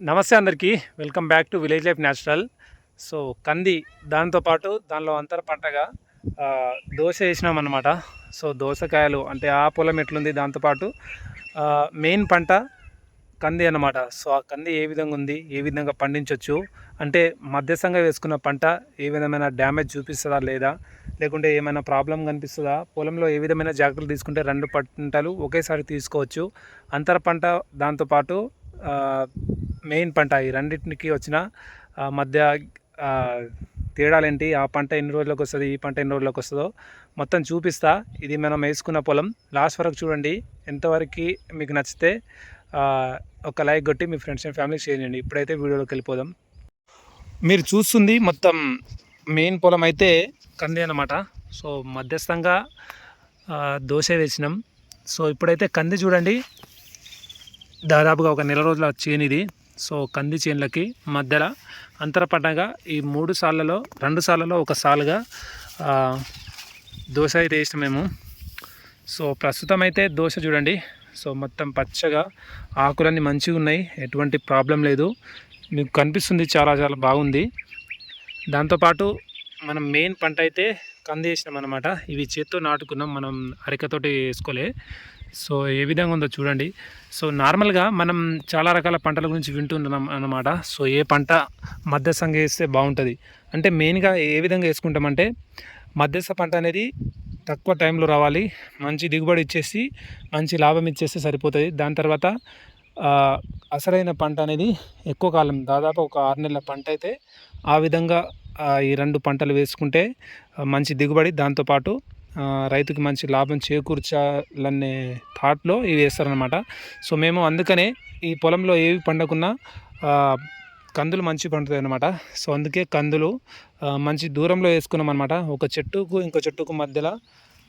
నమస్తే అందరికీ. Welcome back to village life natural so కంది దాంతోపాటు దానిలో అంతర పంటగా దోశ వేసినాం అనమాట సో దోసకాయలు అంటే ఆ పొలం ఎట్లుంది దాంతోపాటు మెయిన్ పంట కంది అన్నమాట. సో ఆ కంది ఏ విధంగా ఉంది ఏ విధంగా పండించవచ్చు అంటే మధ్యస్థంగా వేసుకున్న పంట ఏ విధమైన డ్యామేజ్ చూపిస్తుందా లేదా లేకుంటే ఏమైనా ప్రాబ్లం కనిపిస్తుందా పొలంలో ఏ విధమైన జాగ్రత్తలు తీసుకుంటే రెండు పంటలు ఒకేసారి తీసుకోవచ్చు అంతర పంట దాంతోపాటు మెయిన్ పంట ఈ రెండింటికి వచ్చిన మధ్య తేడాలేంటి? ఆ పంట ఎన్ని రోజులకు వస్తుంది? ఈ పంట ఎన్ని రోజులకు వస్తుందో మొత్తం చూపిస్తా. ఇది మనం వేసుకున్న పొలం. లాస్ట్ వరకు చూడండి. ఎంతవరకు మీకు నచ్చితే ఒక లైక్ కొట్టి మీ ఫ్రెండ్స్ అండ్ ఫ్యామిలీ షేర్ చేయండి. ఇప్పుడైతే వీడియోలోకి వెళ్ళిపోదాం. మీరు చూస్తుంది మొత్తం మెయిన్ పొలం అయితే కంది అన్నమాట. సో మధ్యస్థంగా దోశ వేసినాం. సో ఇప్పుడైతే కంది చూడండి. దాదాపుగా ఒక నెల రోజుల చేను ఇది. సో కంది చేనులకి మధ్యలో అంతర ఈ మూడు సార్లలో రెండు సార్లలో ఒక సాలుగా దోశ అయితే వేసినాం మేము. సో ప్రస్తుతం అయితే దోశ చూడండి. సో మొత్తం పచ్చగా ఆకులన్నీ మంచిగా ఉన్నాయి. ఎటువంటి ప్రాబ్లం లేదు. మీకు కనిపిస్తుంది చాలా చాలా బాగుంది. దాంతోపాటు మనం మెయిన్ పంట అయితే కంది వేసినాం అనమాట ఇవి చేత్తో నాటుకున్నాం. మనం అరికతోటి వేసుకోలే. సో ఏ విధంగా ఉందో చూడండి. సో నార్మల్గా మనం చాలా రకాల పంటల గురించి వింటున్నాం అన్నమాట. సో ఏ పంట మధ్యస్థంగా వేస్తే బాగుంటుంది? అంటే మెయిన్గా ఏ విధంగా వేసుకుంటామంటే మధ్యస్థ పంట అనేది తక్కువ టైంలో రావాలి. మంచి దిగుబడి ఇచ్చేసి మంచి లాభం ఇచ్చేస్తే సరిపోతుంది. దాని తర్వాత అసలైన పంట అనేది ఎక్కువ కాలం దాదాపు ఒక ఆరు నెలల పంట అయితే ఆ విధంగా ఈ రెండు పంటలు వేసుకుంటే మంచి దిగుబడి. దాంతోపాటు రైతుకి మంచి లాభం చేకూర్చాలనే థాట్లో ఇవి వేస్తారనమాట సో మేము అందుకనే ఈ పొలంలో ఏవి పండకున్నా కందులు మంచి పండుతాయి అనమాట సో అందుకే కందులు మంచి దూరంలో వేసుకున్నాం అనమాట ఒక చెట్టుకు ఇంకో చెట్టుకు మధ్యలో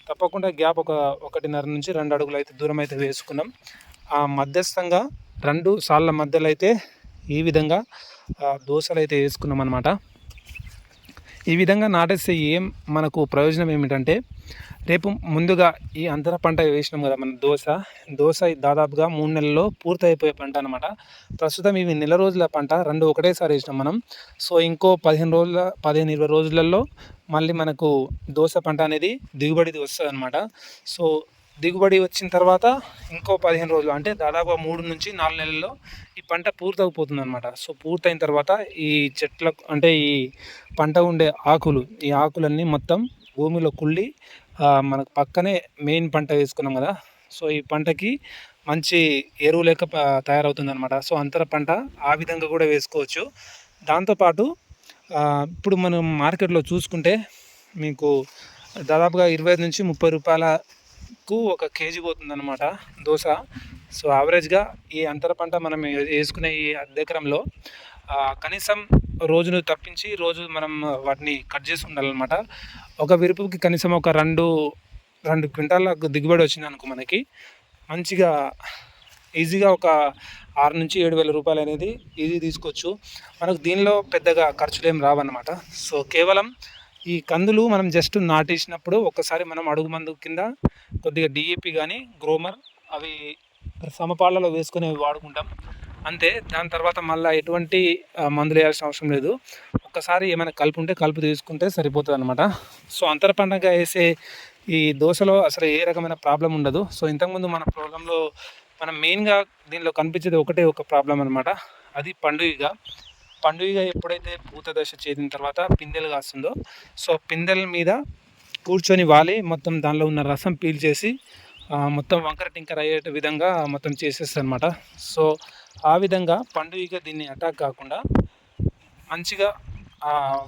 తప్పకుండా గ్యాప్ ఒక ఒకటిన్నర నుంచి రెండు అడుగులు అయితే దూరం అయితే వేసుకున్నాం. ఆ మధ్యస్థంగా రెండు సాళ్ళ మధ్యలో అయితే ఈ విధంగా దోశలు అయితే వేసుకున్నాం అనమాట ఈ విధంగా నాటేస్తే ఏం మనకు ప్రయోజనం ఏమిటంటే రేపు ముందుగా ఈ అంతర పంట వేసినాం కదా మన దోశ. దోశ దాదాపుగా మూడు నెలల్లో పూర్తయిపోయే పంట అనమాట ప్రస్తుతం ఇవి నెల రోజుల పంట రెండు ఒకటేసారి వేసినాం మనం. సో ఇంకో పదిహేను రోజుల పదిహేను ఇరవై రోజులలో మళ్ళీ మనకు దోశ పంట అనేది దిగుబడి వస్తుంది అనమాట సో దిగుబడి వచ్చిన తర్వాత ఇంకో పదిహేను రోజులు అంటే దాదాపు మూడు నుంచి నాలుగు నెలల్లో ఈ పంట పూర్తయిపోతుంది అనమాట సో పూర్తయిన తర్వాత ఈ చెట్ల అంటే ఈ పంట ఉండే ఆకులు ఈ ఆకులన్నీ మొత్తం భూమిలో కుళ్ళి మనకు పక్కనే మెయిన్ పంట వేసుకున్నాం కదా. సో ఈ పంటకి మంచి ఎరువు లేక తయారవుతుంది అనమాట సో అంతర పంట ఆ విధంగా కూడా వేసుకోవచ్చు. దాంతోపాటు ఇప్పుడు మనం మార్కెట్లో చూసుకుంటే మీకు దాదాపుగా ఇరవై ఐదు నుంచి ముప్పై రూపాయలకు ఒక కేజీ పోతుంది అనమాట దోశ. సో యావరేజ్గా ఈ అంతర పంట మనం వేసుకునే ఈ అద్దెకరంలో కనీసం రోజును తప్పించి రోజు మనం వాటిని కట్ చేసి ఉండాలన్నమాట. ఒక విరుపుకి కనీసం ఒక రెండు రెండు క్వింటాల దిగుబడి వచ్చింది అనుకో మనకి మంచిగా ఈజీగా ఒక ఆరు నుంచి ఏడు వేల రూపాయలు అనేది ఈజీ తీసుకోవచ్చు. మనకు దీనిలో పెద్దగా ఖర్చులు ఏం రావన్నమాట. సో కేవలం ఈ కందులు మనం జస్ట్ నాటేసినప్పుడు ఒక్కసారి మనం అడుగు మందు కింద కొద్దిగా డిఏపి కానీ గ్రోమర్ అవి సమపాళ్ళలో వేసుకొని అవి వాడుకుంటాం. అంతే దాని తర్వాత మళ్ళీ ఎటువంటి మందులు వేయాల్సిన అవసరం లేదు. ఒక్కసారి ఏమైనా కలుపు ఉంటే కలుపు తీసుకుంటే సరిపోతుంది అనమాట సో అంతర పంటగా వేసే ఈ దోశలో అసలు ఏ రకమైన ప్రాబ్లం ఉండదు. సో ఇంతకుముందు మన ప్రాబ్లంలో మనం మెయిన్గా దీనిలో కనిపించేది ఒకటే ఒక ప్రాబ్లం అనమాట అది పండుగ. పండుగ ఎప్పుడైతే పూత దశ చేరిన తర్వాత పిందెలు కాస్తుందో సో పిందెల మీద కూర్చొని వాలి మొత్తం దానిలో ఉన్న రసం పీల్చేసి మొత్తం వంకర టింకర అయ్యే విధంగా మొత్తం చేసేస్తుంది అనమాట సో ఆ విధంగా పండుగ దీన్ని అటాక్ కాకుండా మంచిగా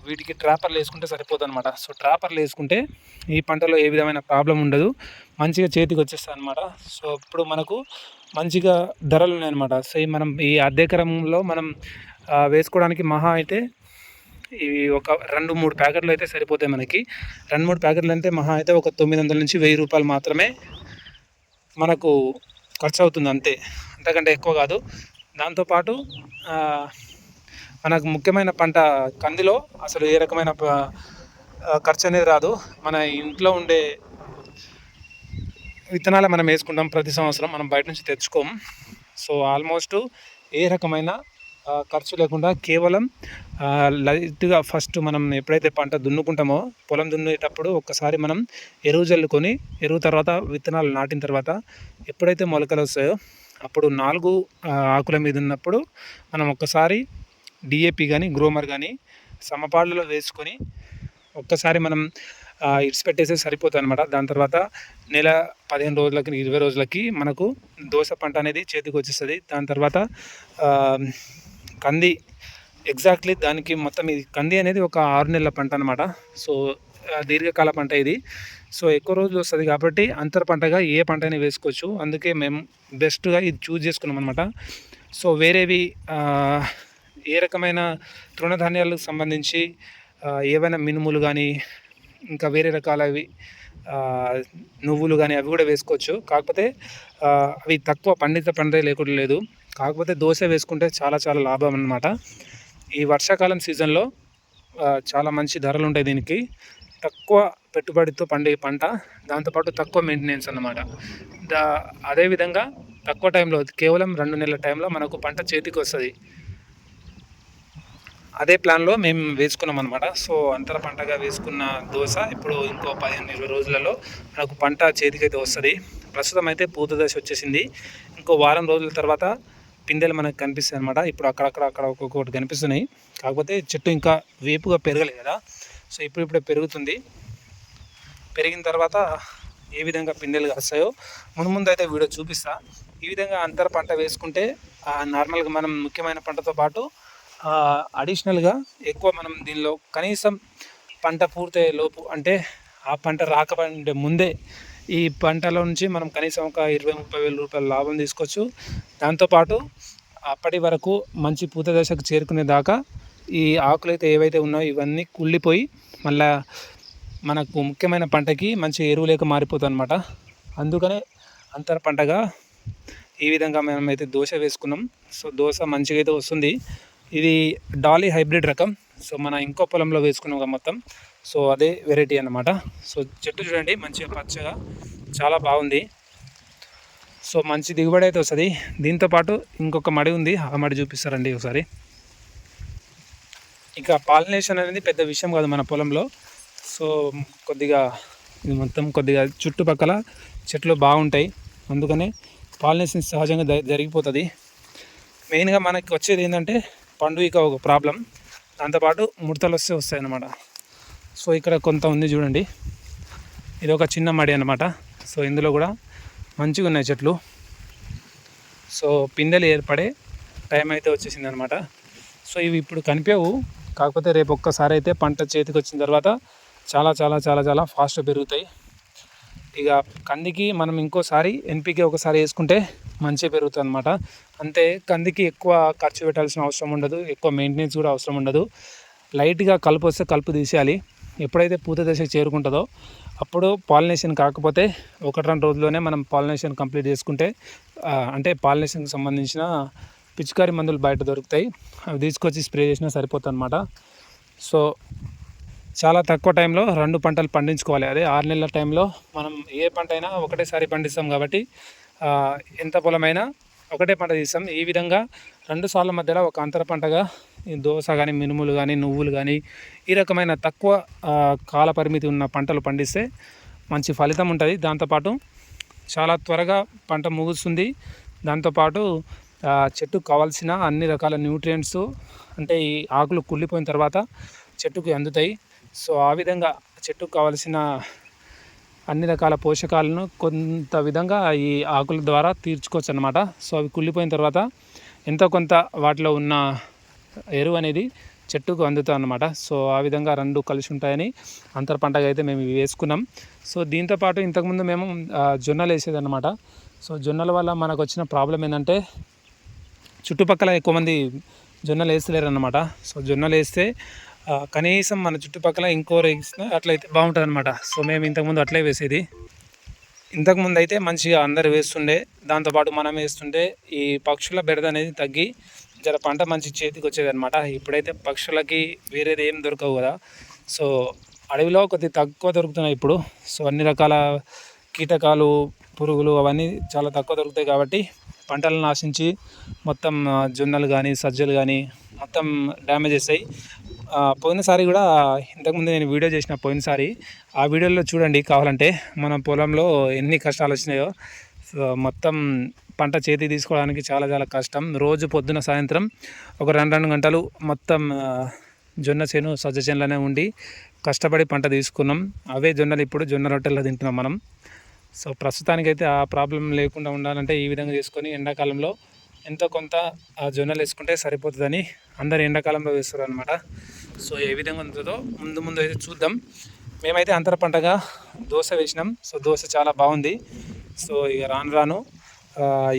వీటికి ట్రాపర్లు వేసుకుంటే సరిపోదు అనమాట సో ట్రాపర్లు వేసుకుంటే ఈ పంటలో ఏ విధమైన ప్రాబ్లం ఉండదు. మంచిగా చేతికి వచ్చేస్తుంది అనమాట సో ఇప్పుడు మనకు మంచిగా ధరలు ఉన్నాయన్నమాట. సో ఈ మనం ఈ అద్దెకరంలో మనం వేసుకోవడానికి మహా అయితే ఇవి ఒక రెండు మూడు ప్యాకెట్లు అయితే సరిపోతాయి మనకి. రెండు మూడు ప్యాకెట్లు అంటే మహా అయితే ఒక తొమ్మిది వందల నుంచి వెయ్యి రూపాయలు మాత్రమే మనకు ఖర్చు అవుతుంది అంతే. అంతకంటే ఎక్కువ కాదు. దాంతోపాటు మనకు ముఖ్యమైన పంట కందిలో అసలు ఏ రకమైన ఖర్చు అనేది రాదు. మన ఇంట్లో ఉండే విత్తనాలు మనం వేసుకుంటాం ప్రతి సంవత్సరం మనం బయట నుంచి తెచ్చుకోము సో ఆల్మోస్ట్ ఏ రకమైన ఖర్చు లేకుండా కేవలం లైట్గా ఫస్ట్ మనం ఎప్పుడైతే పంట దున్నుకుంటామో పొలం దున్నేటప్పుడు ఒక్కసారి మనం ఎరువు చల్లుకొని ఎరువు తర్వాత విత్తనాలు నాటిన తర్వాత ఎప్పుడైతే మొలకలు వస్తాయో అప్పుడు నాలుగు ఆకుల మీద ఉన్నప్పుడు మనం ఒక్కసారి డిఏపి కానీ గ్రోమర్ కానీ సమపాళ్ళలో వేసుకొని ఒక్కసారి మనం ఆ, ఇడిచిపెట్టేస్తే సరిపోతుంది అనమాట దాని తర్వాత నెల పదిహేను రోజులకి ఇరవై రోజులకి మనకు దోస పంట అనేది చేతికి వచ్చేస్తుంది. దాని తర్వాత కంది. ఎగ్జాక్ట్లీ దానికి మొత్తం ఇది కంది అనేది ఒక ఆరు నెలల పంట అనమాట సో దీర్ఘకాల పంట ఇది. సో ఎక్కువ రోజులు వస్తుంది కాబట్టి అంతర పంటగా ఏ పంట అయినా వేసుకోవచ్చు. అందుకే మేము బెస్ట్గా ఇది చూజ్ చేసుకున్నాం అనమాట సో వేరేవి ఏ రకమైన తృణధాన్యాలకు సంబంధించి ఏవైనా మినుములు కానీ ఇంకా వేరే రకాలవి నువ్వులు కానీ అవి కూడా వేసుకోవచ్చు. కాకపోతే అవి తక్కువ పండిత పండే లేకుండా లేదు. కాకపోతే దోశ వేసుకుంటే చాలా చాలా లాభం అన్నమాట. ఈ వర్షాకాలం సీజన్లో చాలా మంచి ధరలు ఉంటాయి దీనికి. తక్కువ పెట్టుబడితో పండే పంట దాంతోపాటు తక్కువ మెయింటెనెన్స్ అన్నమాట. దా అదేవిధంగా తక్కువ టైంలో కేవలం రెండు నెలల టైంలో మనకు పంట చేతికి వస్తుంది. అదే ప్లాన్లో మేము వేసుకున్నాం అనమాట సో అంతర పంటగా వేసుకున్న దోశ ఇప్పుడు ఇంకో పదిహేను ఇరవై రోజులలో మనకు పంట చేతికైతే వస్తుంది. ప్రస్తుతం అయితే పూత దశ వచ్చేసింది. ఇంకో వారం రోజుల తర్వాత పిందెలు మనకు కనిపిస్తాయి అనమాట ఇప్పుడు అక్కడక్కడ అక్కడ ఒక్కొక్కటి కనిపిస్తున్నాయి. కాకపోతే చెట్టు ఇంకా వేపుగా పెరగలేదు కదా. సో ఇప్పుడు ఇప్పుడే పెరుగుతుంది. పెరిగిన తర్వాత ఏ విధంగా పిందెలు కాస్తాయో ముందు ముందు అయితే వీడియో చూపిస్తా. ఈ విధంగా అంతర పంట వేసుకుంటే ఆ, నార్మల్గా మనం ముఖ్యమైన పంటతో పాటు అడిషనల్గా ఎక్కువ మనం దీనిలో కనీసం పంట పూర్తయ్యే లోపు అంటే ఆ పంట రాకపోతే ముందే ఈ పంటలో నుంచి మనం కనీసం ఒక ఇరవై ముప్పై వేల రూపాయల లాభం తీసుకోవచ్చు. దాంతోపాటు అప్పటి వరకు మంచి పూత దశకు చేరుకునే దాకా ఈ ఆకులు అయితే ఏవైతే ఉన్నాయో ఇవన్నీ కుళ్ళిపోయి మళ్ళా మనకు ముఖ్యమైన పంటకి మంచి ఎరువు లేక మారిపోతుంది అనమాట అందుకనే అంతర పంటగా ఈ విధంగా మనమైతే దోశ వేసుకున్నాం. సో దోశ మంచిగా అయితే వస్తుంది. ఇది డాలీ హైబ్రిడ్ రకం. సో మన ఇంకో పొలంలో వేసుకున్నాం మొత్తం. సో అదే వెరైటీ అన్నమాట. సో చెట్టు చూడండి మంచిగా పచ్చగా చాలా బాగుంది. సో మంచి దిగుబడి అయితే వస్తుంది. దీంతోపాటు ఇంకొక మడి ఉంది. ఆ మడి చూపిస్తారండి ఒకసారి. ఇక పాలినేషన్ అనేది పెద్ద విషయం కాదు మన పొలంలో. సో కొద్దిగా ఇది మొత్తం కొద్దిగా చుట్టుపక్కల చెట్లు బాగుంటాయి. అందుకనే పాలినేషన్ సహజంగా జ- జరిగిపోతుంది. మెయిన్గా మనకి వచ్చేది ఏంటంటే పండుగ ఒక ప్రాబ్లం. దాంతోపాటు ముడతలు వస్తే వస్తాయి అన్నమాట సో ఇక్కడ కొంత ఉంది చూడండి. ఇది ఒక చిన్న మడి అన్నమాట. సో ఇందులో కూడా మంచిగా ఉన్నాయి చెట్లు. సో పిందెలు ఏర్పడే టైం అయితే వచ్చేసింది అనమాట సో ఇవి ఇప్పుడు కనిపించవు కాకపోతే రేపు ఒక్కసారి అయితే పంట చేతికి వచ్చిన తర్వాత చాలా చాలా చాలా చాలా ఫాస్ట్ పెరుగుతాయి. ఇక కందికి మనం ఇంకోసారి ఎన్పికే ఒకసారి వేసుకుంటే మంచిగా పెరుగుతుంది అనమాట అంతే కందికి ఎక్కువ ఖర్చు పెట్టాల్సిన అవసరం ఉండదు ఎక్కువ మెయింటెనెన్స్ కూడా అవసరం ఉండదు. లైట్గా కలుపు వస్తే కలుపు తీసేయాలి. ఎప్పుడైతే పూత దశకు చేరుకుంటుందో అప్పుడు పాలినేషన్ కాకపోతే ఒకటి రెండు రోజుల్లోనే మనం పాలినేషన్ కంప్లీట్ చేసుకుంటే అంటే పాలినేషన్కి సంబంధించిన పిచికారి మందులు బయట దొరుకుతాయి. అవి తీసుకొచ్చి స్ప్రే చేసినా సరిపోతుంది అనమాట సో చాలా తక్కువ టైంలో రెండు పంటలు పండించుకోవాలి. అదే ఆరు నెలల టైంలో మనం ఏ పంట అయినా ఒకటేసారి పండిస్తాం కాబట్టి ఎంత పొలమైనా ఒకటే పంట తీస్తాం. ఈ విధంగా రెండు సార్ల మధ్యలో ఒక అంతర పంటగా ఈ దోస కానీ మినుములు కానీ నువ్వులు కానీ ఈ రకమైన తక్కువ కాల పరిమితి ఉన్న పంటలు పండిస్తే మంచి ఫలితం ఉంటుంది. దాంతోపాటు చాలా త్వరగా పంట ముగుస్తుంది. దాంతోపాటు చెట్టుకు కావాల్సిన అన్ని రకాల న్యూట్రియంట్స్ అంటే ఈ ఆకులు కుళ్ళిపోయిన తర్వాత చెట్టుకి అందుతాయి. సో ఆ విధంగా చెట్టుకు కావాల్సిన అన్ని రకాల పోషకాలను కొంత విధంగా ఈ ఆకుల ద్వారా తీర్చుకోవచ్చు అనమాట సో అవి కుళ్ళిపోయిన తర్వాత ఎంతో కొంత వాటిలో ఉన్న ఎరువు అనేది చెట్టుకు అందుతుంది అనమాట సో ఆ విధంగా రెండు కలిసి ఉంటాయని అంతర పంటగా అయితే మేము వేసుకున్నాం. సో దీంతో పాటు ఇంతకుముందు మేము జొన్నలు జొన్నలు వేసేదన్నమాట. సో జొన్నల వల్ల మనకు వచ్చిన ప్రాబ్లం ఏంటంటే చుట్టుపక్కల ఎక్కువ మంది జొన్నలు వేస్తలేరు అనమాట సో జొన్నలు వేస్తే కనీసం మన చుట్టుపక్కల ఇంకో వేసినా అట్లయితే బాగుంటుంది అనమాట సో మేము ఇంతకుముందు అట్లే వేసేది. ఇంతకుముందు అయితే మంచిగా అందరు వేస్తుండే. దాంతోపాటు మనం వేస్తుంటే ఈ పక్షుల బెడద అనేది తగ్గి జర పంట మంచి చేతికి వచ్చేది అనమాట ఇప్పుడైతే పక్షులకి వేరేది ఏం దొరకవు కదా. సో అడవిలో కొద్ది తక్కువ దొరుకుతున్నాయి ఇప్పుడు. సో అన్ని రకాల కీటకాలు పురుగులు అవన్నీ చాలా తక్కువ దొరుకుతాయి కాబట్టి పంటలు నాశించి మొత్తం జొన్నలు కానీ సజ్జలు కానీ మొత్తం డ్యామేజ్ చేస్తాయి పోయినసారి కూడా ఇంతకుముందు నేను వీడియో చేసిన పోయినసారి ఆ వీడియోలో చూడండి కావాలంటే మన పొలంలో ఎన్ని కష్టాలు వచ్చినాయో. సో మొత్తం పంట చేతి తీసుకోవడానికి చాలా చాలా కష్టం. రోజు పొద్దున సాయంత్రం ఒక రెండు రెండు గంటలు మొత్తం జొన్న చేను సజ్జ చేనులోనే ఉండి కష్టపడి పంట తీసుకున్నాం. అవే జొన్నలు ఇప్పుడు జొన్న రొట్టెల్లో తింటున్నాం మనం. సో ప్రస్తుతానికైతే ఆ ప్రాబ్లం లేకుండా ఉండాలంటే ఈ విధంగా చేసుకొని ఎండాకాలంలో ఎంతో కొంత ఆ జొన్నలు వేసుకుంటే సరిపోతుందని అందరు ఎండాకాలంలో వేస్తారు అనమాట సో ఏ విధంగా ఉంటుందో ముందు ముందు అయితే చూద్దాం. మేమైతే అంతర పంటగా దోశ వేసినాం. సో దోశ చాలా బాగుంది. సో ఇక రాను రాను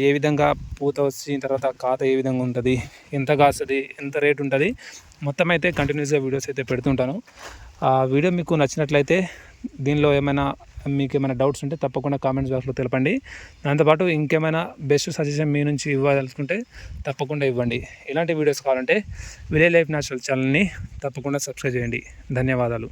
ఏ విధంగా పూత వచ్చిన తర్వాత ఖాత ఏ విధంగా ఉంటుంది ఎంత కాస్తుంది ఎంత రేట్ ఉంటుంది మొత్తం అయితే కంటిన్యూస్గా వీడియోస్ అయితే పెడుతుంటాను. ఆ వీడియో మీకు నచ్చినట్లయితే దీనిలో ఏమైనా మీకు ఏమైనా డౌట్స్ ఉంటే తప్పకుండా కామెంట్స్ బాక్స్లో తెలపండి. దాంతోపాటు ఇంకేమైనా బెస్ట్ సజెషన్ మీ నుంచి ఇవ్వాలనుకుంటే తప్పకుండా ఇవ్వండి. ఇలాంటి వీడియోస్ కావాలంటే విలేజ్ లైఫ్ న్యాచురల్ ఛానల్ని తప్పకుండా సబ్స్క్రైబ్ చేయండి. ధన్యవాదాలు.